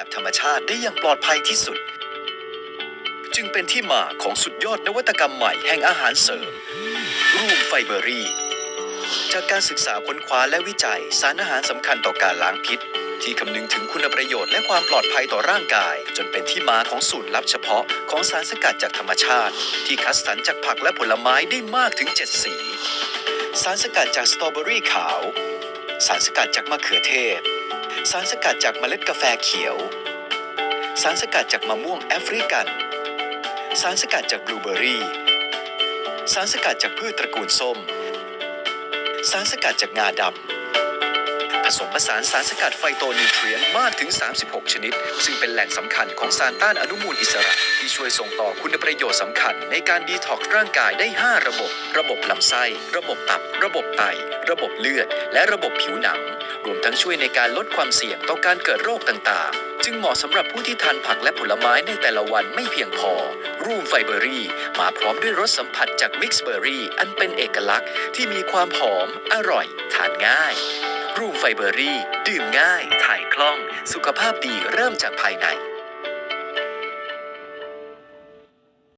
แบบธรรมชาติได้อย่างปลอดภัยที่สุด จึงเป็นที่มาของสุดยอดนวัตกรรมใหม่แห่งอาหารเสริม รูมไฟเบอรี่ จากการศึกษาค้นคว้าและวิจัยสารอาหารสำคัญต่อการล้างพิษ ที่คำนึงถึงคุณประโยชน์และความปลอดภัยต่อร่างกาย จนเป็นที่มาของสูตรลับเฉพาะของสารสกัดจากธรรมชาติ ที่คัดสรรจากผักและผลไม้ได้มากถึง 7 สี สารสกัดจากสตรอเบอรี่ขาว สารสกัดจากมะเขือเทศ สารสกัดจากเมล็ดกาแฟเขียว สารสกัดจากมะม่วงแอฟริกัน สารสกัดจากบลูเบอรี่ สารสกัดจากพืชตระกูลส้ม สารสกัดจากงาดำ ผสมผสานสารสกัดไฟโตนิวเทรียนมากถึง 36 ชนิด ซึ่งเป็นแหล่งสำคัญของสารต้านอนุมูลอิสระ ที่ช่วยส่งต่อคุณประโยชน์สำคัญในการดีท็อกซ์ร่างกายได้ 5 ระบบ ระบบลำไส้ ระบบตับ ระบบไต ระบบเลือด และระบบผิวหนัง รวมทั้งช่วยในการลดความเสี่ยงต่อการเกิดโรคต่างๆ จึงเหมาะสำหรับผู้ที่ทานผักและผลไม้ในแต่ละวันไม่เพียงพอ รูมไฟเบอรี่ มาพร้อมด้วยรสสัมผัสจากมิกซ์เบอรี่อันเป็นเอกลักษณ์ที่มีความหอม อร่อย ทานง่าย รูมไฟเบอรี่ ดื่มง่าย ถ่ายคล่อง สุขภาพดีเริ่มจากภายใน